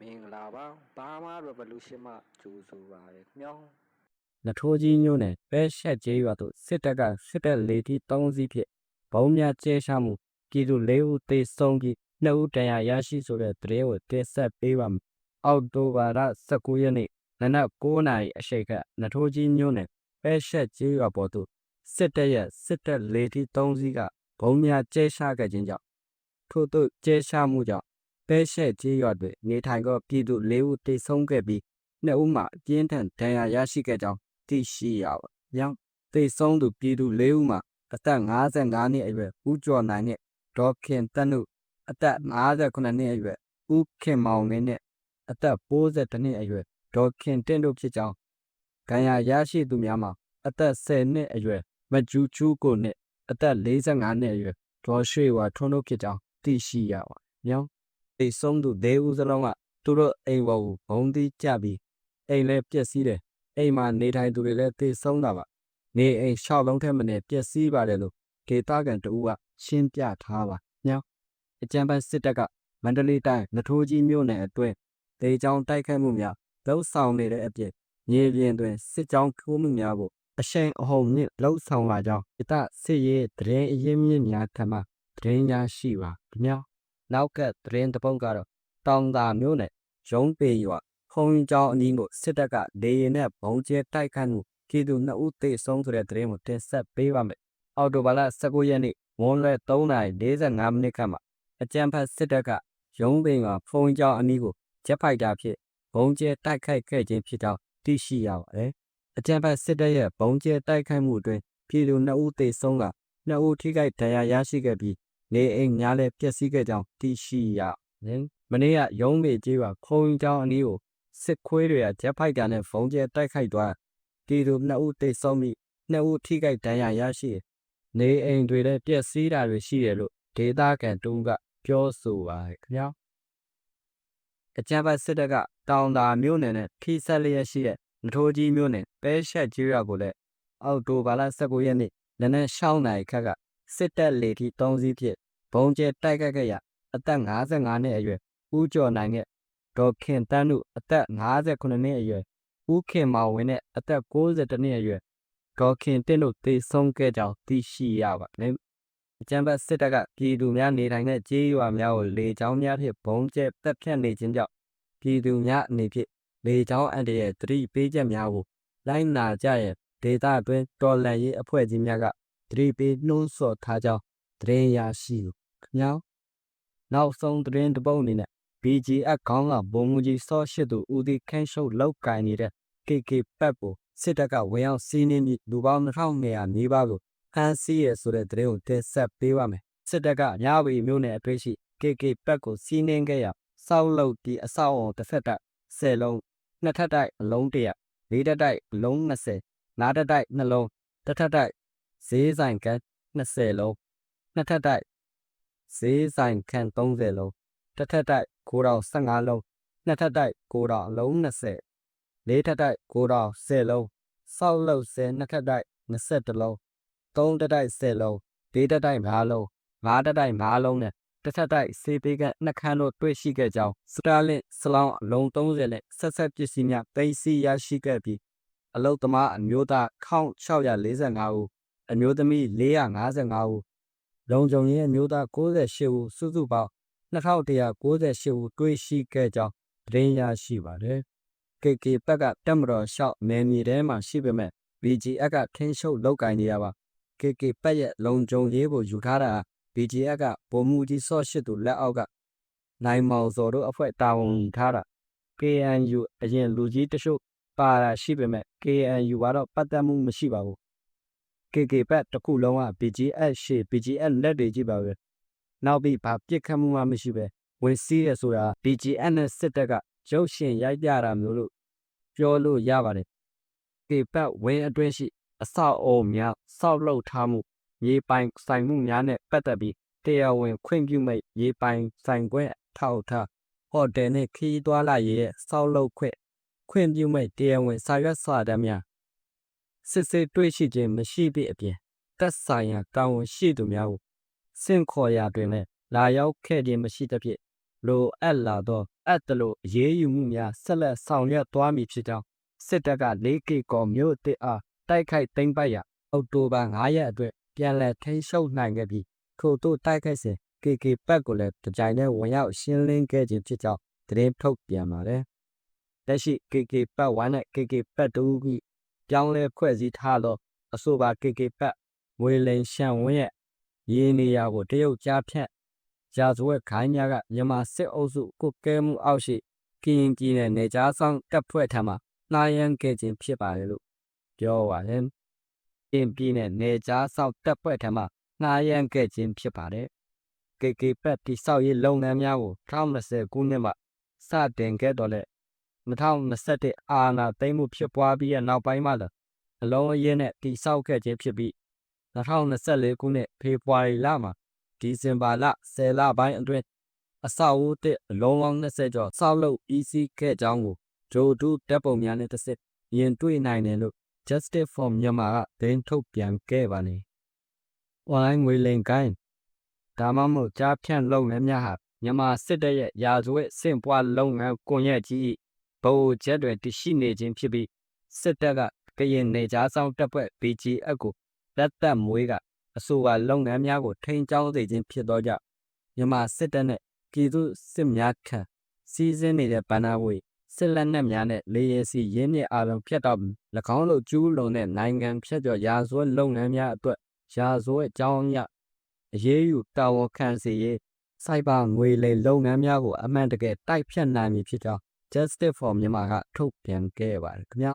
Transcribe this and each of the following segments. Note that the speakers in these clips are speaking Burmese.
မင်္ဂလာပါဘာမာ revolution မှကြိုးဆိုပါရခင်ဗျာနထိုးကြီးမျိုးနဲ့ပဲရှက်ကျေးရွာသို့စစ်တပ်ကစစ်တပ်လေထီ3စီးဖြင့်ဘုံများကျဲချမှုပြည်သူ၄ဦးသေဆုံးပြီး2ဦးဒဏ်ရာရရှိဆိုတဲ့သတင်းကိုတင်ဆက်ပေးပါမယ်။အောက်တိုဘာလ19ရက်နေ့နနက်9:00နာရီအချိန်ကနထိုးကြီးမျိုးနဲ့ပဲရှက်ကျေးရွာပေါ်သို့စစ်တပ်ရဲ့စစ်တပ်လေထီ3စီးကဘုံများကျဲချခဲ့ခြင်းကြောင့်ထို့သို့ကျဲချမှုကြောင့် ပဲရှက်ကျေးရွာတွင်နေထိုင်သောပြည်သူ၄ဦးသေဆုံးခဲ့ပြီး2ဦးမှာအပြင်းထန်ဒဏ်ရာရရှိခဲ့ကြောင်းသိရှိရပါ။ညောင်သေဆုံးသူပြည်သူ၄ဦးမှာအသက်55နှစ်အရွယ်ဦးကျော်နိုင်နဲ့ဒေါခင်တက်နုအသက်58နှစ်အရွယ်ဦးခင်မောင်မင်းနဲ့အသက်62နှစ်အရွယ်ဒေါခင်တင့်တို့ဖြစ်ကြောင်းခံရရရှိသူများမှာအသက်10နှစ်အရွယ်မကျူးချူးကိုနဲ့အသက်45နှစ်အရွယ်ဒေါ်ရွှေဝါထွန်းတို့ဖြစ်ကြောင်းသိရှိရပါ။ညောင် သေဆုံးသူ၄ဦးစလုံးကသူတို့အိမ်ပေါ်ကိုဘုံသီးကြပြီးအိမ်လည်းပျက်စီးတယ်အိမ်မှာနေထိုင်သူတွေလည်းသေဆုံးတာပါနေအိမ်ရှောက်လုံးထဲမနေပျက်စီးပါတယ်လို့ဒေတာကန်တူကရှင်းပြထားပါညောင်းအကြံပန်းစစ်တပ်ကမန္တလေးတိုင်းနထိုးကြီးမြို့နယ်အတွင်းဒေချောင်းတိုက်ခိုက်မှုများလှုပ်ဆောင်နေတဲ့အပြင်မြေပြင်တွင်စစ်ကြောင်းထိုးမှုများကိုအရှိန်အဟုန်နှင့်လှုပ်ဆောင်လာကြောင်းဒေတာစစ်ရေးတရင်အရင်မြင့်များထံမှတရင်များရှိပါညောင်း နောက်ကတရင်တစ်ပုတ်ကတော့တောင်သာမြို့နယ်ရုံးပေရွာခုံးကျောင်းအနီးကိုစစ်တပ်ကလေရင်နဲ့ဘုံကျဲတိုက်ခတ်မှုပြည်သူ2ဦးသေဆုံးဆိုတဲ့သတင်းကိုတင်ဆက်ပေးပါမယ်။အော်တိုဘာလ19ရက်နေ့မွန်းလွဲ3:45မိနစ်ခန့်မှာအကြံဖတ်စစ်တပ်ကရုံးပင်ကဖုံကျောင်းအနီးကိုဂျက်ဖိုက်တာဖြင့်ဘုံကျဲတိုက်ခိုက်ခဲ့ခြင်းဖြစ်ကြောင်းသိရှိရပါတယ်။အကြံဖတ်စစ်တပ်ရဲ့ဘုံကျဲတိုက်ခိုက်မှုအတွင်းပြည်သူ2ဦးသေဆုံးက2ဦးထိခိုက်ဒဏ်ရာရရှိခဲ့ပြီး နေအိမ်များလည်းပျက်စီးခဲ့ကြောင်းသိရှိရပါတယ်။မနေ့ကရုံးပေကြီးကခုံကျောင်းအနီးကိုစစ်ခွေးတွေကဂျက်ဖိုက်တာနဲ့ဖုံးကျဲတိုက်ခိုက်သွားတီတို့နှစ်ဦးတိတ်ဆုံးပြီးနှစ်ဦးထိခိုက်ဒဏ်ရာရရှိတယ်။နေအိမ်တွေလည်းပျက်စီးတာတွေရှိတယ်လို့ဒေတာကန်တူကပြောဆိုပါတယ်ခင်ဗျာ။အကြံဖတ်စစ်တပ်ကတောင်တာမြို့နယ်နဲ့ခိဆက်လျက်ရှိတဲ့နထိုးကြီးမြို့နယ်ပဲရှက်ကြီးရွာကိုလည်းအောက်တိုဘာလ19ရက်နေ့နနက်6နာရီခန့်ကစစ်တပ်လေထီ3စီးဖြင့် ဘုံကျဲတိုက်ခိုက်ခဲ့ရအသက်55နှစ်အရွယ်ဦးကျော်နိုင်နဲ့ဒေါ်ခင်တန်းတို့အသက်58နှစ်အရွယ်ဦးခင်မောင်ဝင်းနဲ့အသက်62နှစ်အရွယ်ဒေါ်ခင်တင့်တို့သေဆုံးခဲ့ကြောင်းသိရှိရပါတယ်။အကြံဖတ်စစ်တပ်ကပြည်သူများနေထိုင်တဲ့ကြေးရွာများကိုလေကြောင်းများဖြင့်ဘုံကျဲတပ်ဖြတ်နေခြင်းကြောင့်ပြည်သူများအနေဖြင့်လေကြောင်းအန္တရာယ်သတိပေးချက်များကိုလိုက်နာကြရန်ဒေသအတွင်းတော်လှန်ရေးအဖွဲ့အစည်းများကသတိပေးနှိုးဆော်ထားကြောင်းသတင်းရရှိ ခင်ဗျာ။နောက်ဆုံးသတင်းတစ်ပုဒ်အနေနဲ့ BGF ခေါင်းကဘုံမူကြီးစောရှိသူဦးဒီခန့်ရှုပ်လောက်ကင်နေတဲ့ KK ပတ်ကိုစစ်တပ်ကဝင်ရောက်စီးနင်းပြီးလူပေါင်း2200နီးပါးကိုဖမ်းဆီးရဆိုတဲ့သတင်းကိုတင်ဆက်ပေးပါမယ်။စစ်တပ်ကညဝီမြို့နယ်အတွင်းရှိ KK ပတ်ကိုစီးနင်းခဲ့ရာစောက်လုပ်ဒီအဆောက်အုံတစ်ဖက်တိုက်10လုံးနှစ်ထပ်တိုက်အလုံး100လေးထပ်တိုက်အလုံး20နားထပ်တိုက်နှလုံးတစ်ထပ်တိုက်ဈေးဆိုင်ကန်20လုံးနှစ်ထပ်တိုက် ဈေးဆိုင်ခန့်30လုံးတစ်ထပ်တိုက်ကိုတော်15လုံးနှစ်ထပ်တိုက်ကိုတော်အလုံး20လေးထပ်တိုက်ကိုတော်10လုံးစောက်လုပ်10နှစ်ထပ်တိုက်21လုံးသုံးထပ်တိုက်10လုံးလေးထပ်တိုက်5လုံးငါးထပ်တိုက်5လုံးနဲ့တစ်ထပ်တိုက်စေးပေးကနှစ်ခန်းတို့တွေ့ရှိခဲ့ကြောင်းစတာလင့်စလောင်းအလုံး30နဲ့ဆက်ဆက်ပစ္စည်းများသိမ်းဆည်းရရှိခဲ့ပြီးအလုတ်သမားအမျိုးသား1645ဦးအမျိုးသမီး455ဦး လုံခြုံရေးအမျိုးသား68ဦးစုစုပေါင်း2198ဦးတွေ့ရှိခဲ့ကြောင်းသတင်းရရှိပါတယ်။ KK ဘက်ကတက်မတော်လျှောက်နယ်မြေထဲမှာရှိပေမဲ့ BGF ကထင်းရှုပ်လောက်ကင်နေရပါ KK ဘက်ရဲ့လုံခြုံရေးကိုယူထားတာ BGF ကဗိုလ်မှူးကြီးစော့ရှိသူလက်အောက်ကနိုင်မောင်စော်တို့အဖွဲ့တာဝန်ယူထားတာ KNU အရင်လူကြီးတချို့ပါတာရှိပေမဲ့ KNU ကတော့ပတ်သက်မှုမရှိပါဘူး KK ဘက်တစ်ခုလုံးက BGF ရှေ့ BGF လက်တွေကြည့်ပါပဲနောက်ပြီးဘာပြစ်ခတ်မှုမှမရှိပဲဝင်စီးရဆိုတာ BGF နဲ့စစ်တပ်ကရုပ်ရှင်ရိုက်ပြတာမျိုးလို့ပြောလို့ရပါတယ် KK ဘက်ဝင်းအတွင်းရှိ အဆောက်အအုံများစောက်လုပ်ထားမှုရေပိုင်ဆိုင်မှုများနဲ့ပတ်သက်ပြီးတရားဝင်ခွင့်ပြုမိတ်ရေပိုင်ဆိုင်ခွင့်ထောက်ထားဟိုတယ်နဲ့ခီးသွွာလာရေးရဲ့စောက်လုပ်ခွင့်ခွင့်ပြုမိတ်တရားဝင်စာရွက်စာတမ်းများ စစ်စစ်တွေ့ရှိခြင်းမရှိသည့်အပြင်သက်ဆိုင်ရာတာဝန်ရှိသူများကိုစင့်ခေါ်ရာတွင်လည်းလာရောက်ခဲ့ခြင်းမရှိသဖြင့်လိုအပ်လာသောအပ်သလိုအရေးယူမှုများဆက်လက်ဆောင်ရွက်သွားမည်ဖြစ်ကြောင်းစစ်တပ်က 4K ကော်မြို့အစ်အားတိုက်ခိုက်သိမ်းပိုက်ရာအောက်တိုဘာ9ရက်အတွက်ပြန်လည်ထိန်းချုပ်နိုင်ခဲ့ပြီးထို့သို့တိုက်ခိုက်စဉ် KK ဘက်ကိုလည်းတကြိုင်နဲ့ဝင်ရောက်ရှင်းလင်းခဲ့ခြင်းဖြစ်ကြောင်းသတင်းထုတ်ပြန်ပါတယ်။လက်ရှိ KK ဘက်1နဲ့ KK ဘက်2ခု ပြောင်းလဲဖွဲ့စည်းထားသောအဆိုပါ KK ဘက်ငွေလိန်ရှန်ဝင်းရဲ့ရင်းနေရာကိုတရုတ်ကြားဖြတ်ရာဇဝတ်ခိုင်းများကမြန်မာစစ်အုပ်စုကုတ်ကဲမှုအောက်ရှိကရင်ပြည်နယ်နေကြားဆောင်တပ်ဖွဲ့ထံမှနှာရန်ခဲ့ခြင်းဖြစ်ပါတယ်လို့ပြောပါတယ်။ကရင်ပြည်နယ်နေကြားဆောင်တပ်ဖွဲ့ထံမှနှာရန်ခဲ့ခြင်းဖြစ်ပါတယ်။ KK ဘက်တိဆောက်ရေးလုပ်ငန်းများကို2020ခုနှစ်မှစတင်ခဲ့တော့လေ 2021အာဏာသိမ်းမှုဖြစ်ပွားပြီးတဲ့နောက်ပိုင်းမှာလည်းအလုံးအရင်းနဲ့တိဆောက်ခဲ့ခြင်းဖြစ်ပြီး2024ခုနှစ်ဖေဖော်ဝါရီလမှာဒီဇင်ဘာလ10လပိုင်းအတွင်းအဆောက်အဦတစ်အလုံးပေါင်း20ကျော်ဆောက်လုပ်ပြီးစီးခဲ့ကြောင်းကိုဂျိုဒူတပ်ပုံများနဲ့တစ်စစ်ရင်တွေ့နိုင်တယ်လို့ Justice for Myanmar ကသတင်းထုတ်ပြန်ခဲ့ပါနေ။ online ငွေလိမ်ကိုင်းဒါမှမဟုတ်ကြားဖြန့်လုပ်ငန်းများဟာမြန်မာစစ်တပ်ရဲ့ရာဇဝတ်စင့်ပွားလုပ်ငန်းကွန်ရက်ကြီး ဗဟိုချက်တွေတရှိနေခြင်းဖြစ်ပြီးစစ်တပ်ကကရင်နေကြားဆောင်တပ်ဖွဲ့ BGF ကိုလက်သက်မွေးကအဆိုပါလုပ်ငန်းများကိုထိန်းကျောင်းစေခြင်းဖြစ်သောကြောင့်မြန်မာစစ်တပ်နဲ့ပြည်သူစစ်များထံစီးစင်းနေတဲ့ဗန္နာဝေစစ်လက်နက်များနဲ့လေယာဉ်စီရင်းမြစ်အားလုံးဖျက်တော့ပြီး၎င်းတို့ကျူးလွန်တဲ့နိုင်ငံဖျက်ကျော်ရာဇဝတ်လုပ်ငန်းများအတွက်ရာဇဝတ်ကြောင်းအရအရေးယူတာဝန်ခံစေရေးစိုက်ဘာငွေလိမ်လုပ်ငန်းများကိုအမှန်တကယ်တိုက်ဖြတ်နိုင်မည်ဖြစ်ကြောင်း Justice for Myanmar ကထုတ်ပြန်ခဲ့ပါတယ်ခင်ဗျာ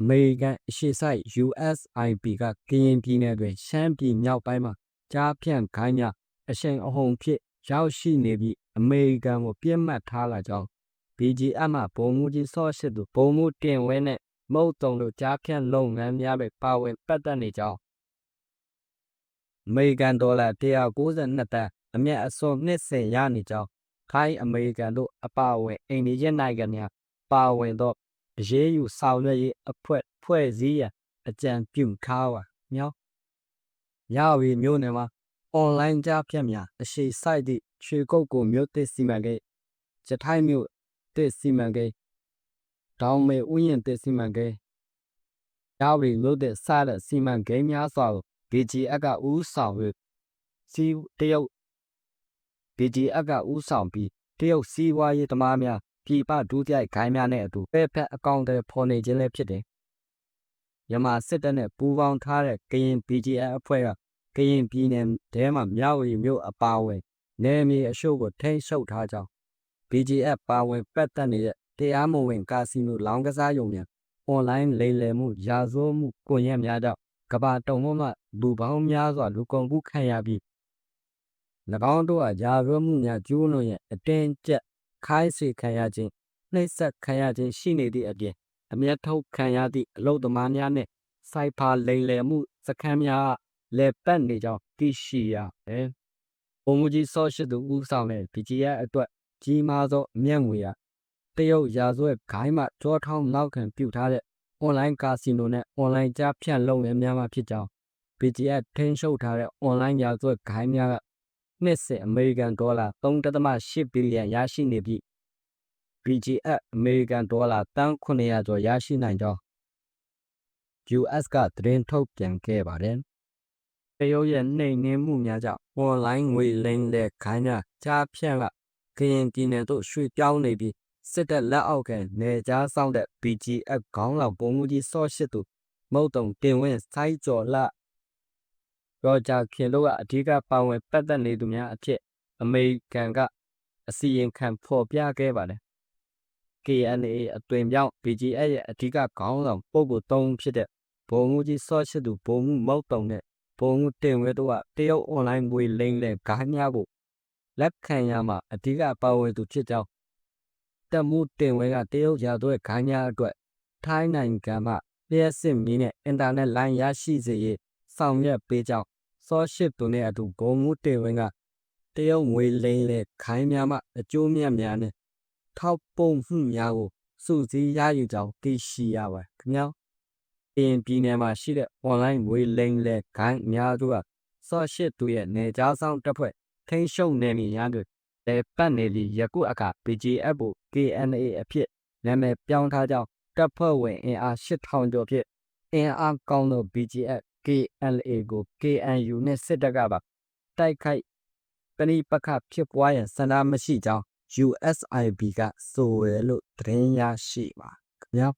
အမေရိကန်အရှေ့ဆိုင် USIP ကကရင်ပြည်နယ်တွင်ရှမ်းပြည်မြောက်ပိုင်းမှာကြားဖြန့်ခိုင်းများအရှိန်အဟုန်ဖြင့်ရောက်ရှိနေပြီးအမေရိကန်ကိုပြစ်မှတ်ထားလာကြောင်း BGM မှဘုံမူကြီးဆော့ရှိသူဘုံမူတင်ဝဲနဲ့မုတ်တုံတို့ကြားဖြန့်လုပ်ငန်းများပဲပါဝင်ပတ်သက်နေကြောင်းအမေရိကန်ဒေါ်လာ192တန်အမျက်အစွန်နှစ်ဆင်ရနေကြောင်း ခိုင်းအမေရိကန်တို့အပါအဝင်အိန္ဒိယနိုင်ငံများပါဝင်သောအရေးယူဆောင်ရွက်ရေးအဖွဲ့ဖွဲ့စည်းရန်အကြံပြုထားပါမြောက်ရဝီမြို့နယ်မှာအွန်လိုင်းကြားဖြတ်များအရှိစိုက်သည့်ရွှေကုတ်ကိုမြို့သစ်စီမံကိန်းစထိုင်းမြို့သစ်စီမံကိန်းတောင်မေဥယျာဉ်သစ်စီမံကိန်းရဝီမြို့သစ်စတဲ့စီမံကိန်းများစွာကို BGF ကဦးဆောင်၍စီတရုတ် BGF ကဦးဆောင်ပြီးတရုတ်စီးပွားရေးသမားများပြည်ပဒုတိယဂိုင်းများနဲ့အတူပဲဖက်အကောင့်တွေဖော်နေခြင်းလည်းဖြစ်တယ်။မြန်မာစစ်တပ်နဲ့ပူးပေါင်းထားတဲ့ကရင် BGF အဖွဲ့ကကရင်ပြည်နယ်ထဲမှာမြောက်ရီမြို့အပါအဝင်နယ်မြေအရှို့ကိုထိန်းချုပ်ထားကြောင်း BGF ပါဝင်ပတ်သက်နေတဲ့တရားမဝင်ကာစီနိုလောင်းကစားရုံများအွန်လိုင်းလိမ်လည်မှုရာဇဝမှုကွန်ရက်များကြောင့်ကဘာတုံမှလူပေါင်းများစွာလူကုန်မှုခံရပြီး၎ င်းတို့အားရာဇဝမှုများကျူးလွန်ရန်အတင်းကျပ်ခိုင်းစေခံရခြင်းနှိပ်စက်ခံရခြင်းရှိနေသည့်အပြင်အမျက်ထုတ်ခံရသည့်အလုသမားများနှင့်စိုက်ဖာလိမ်လည်မှုစခန်းများလဲပတ်နေကြောင်းသိရှိရတယ်။ပုံမူကြီးဆော့ရှိသူဦးဆောင်တဲ့ BGF အတွက်ကြီးမားသောအမျက်ငွေရာတရုတ်ရာဇဝတ်ဂိုင်းမှကြောထောင်းနောက်ခံပြုထားတဲ့အွန်လိုင်းကာစီနိုနဲ့အွန်လိုင်းကြားဖြန့်လုပ်ငန်းများမှာဖြစ်ကြောင်း BGF ထိန်းချုပ်ထားတဲ့အွန်လိုင်းရာဇဝတ်ဂိုင်းများက နှစ်စဉ်အမေရိကန်ဒေါ်လာ3.8ဘီလီယံရရှိနေပြီး BGF အမေရိကန်ဒေါ်လာတန်း900ကျော်ရရှိနိုင်ကြောင်း US ကသတင်းထုတ်ပြန်ခဲ့ပါတယ်။တရုတ်ရဲ့နှိမ်နင်းမှုများကြောင့် online ငွေလိမ်လည်ခိုင်းများကြားဖြန့်ကကရင်ပြည်နယ်သို့ရွှေ့ပြောင်းနေပြီးစစ်တပ်လက်အောက်ကနေကြားဆောင်တဲ့ BGF ခေါင်းဆောင်ပုံမှုကြီးစော့ရှိသူမုတ်တုံတင်ဝင်းစိုင်းကျော်လ ရောဂျာခင်တို့ကအဓိကပါဝင်ပတ်သက်နေသူများအဖြစ်အမေရိကန်ကအစီရင်ခံဖော်ပြခဲ့ပါတယ်။ KNA အသွင်ပြောင်း BGF ရဲ့အဓိကခေါင်းဆောင်ပုဂ္ဂိုလ်၃ဦးဖြစ်တဲ့ဘုံမှုကြီးစော့ရှိသူဘုံမှုမုတ်တုံနဲ့ဘုံမှုတင်ဝဲတို့ကတရုတ်အွန်လိုင်းငွေလိမ်လည်ဂိုင်းများကိုလက်ခံရမှာအဓိကပါဝင်သူဖြစ်ကြောင်းတက်မှုတင်ဝဲကတရုတ်ရာသွဲဂိုင်းများအတွက်ထိုင်းနိုင်ငံမှလျှက်စစ်မီးနဲ့အင်တာနက်လိုင်းရရှိစေရေးဆောင်ရွက်ပေးကြောင်း စောရှိသူနဲ့အတူဘုံမှုတင်ဝဲကတရုတ်ငွေလိမ်လည်ခိုင်းများမှအကျိုးမြတ်များနဲ့ထောက်ပုံမှုများကိုစုစည်းရယူကြောင်းသိရှိရပါခင်ဗျာအင်းပြည်နယ်မှာရှိတဲ့ online ငွေလိမ်လည်ခိုင်းများတို့ကစောရှိသူရဲ့နေကြားဆောင်တပ်ဖွဲ့ထိန်းချုပ်နေမည်များတွင်လည်းပတ်နေပြီးယခုအခါ BGF ကို KNA အဖြစ်နာမည်ပြောင်းထားကြောင်းတပ်ဖွဲ့ဝင်အင်အား8000ကျော်ဖြင့်အင်အားကောင်းသော BGF KNA ကို KNU နှင့်စစ်တပ်ကပါတိုက်ခိုက်ပဏိပခဖြစ်ပွားရန်ဆန္ဒမရှိကြောင်း USIB ကဆိုရလို့သတင်းရရှိပါခင်ဗျာ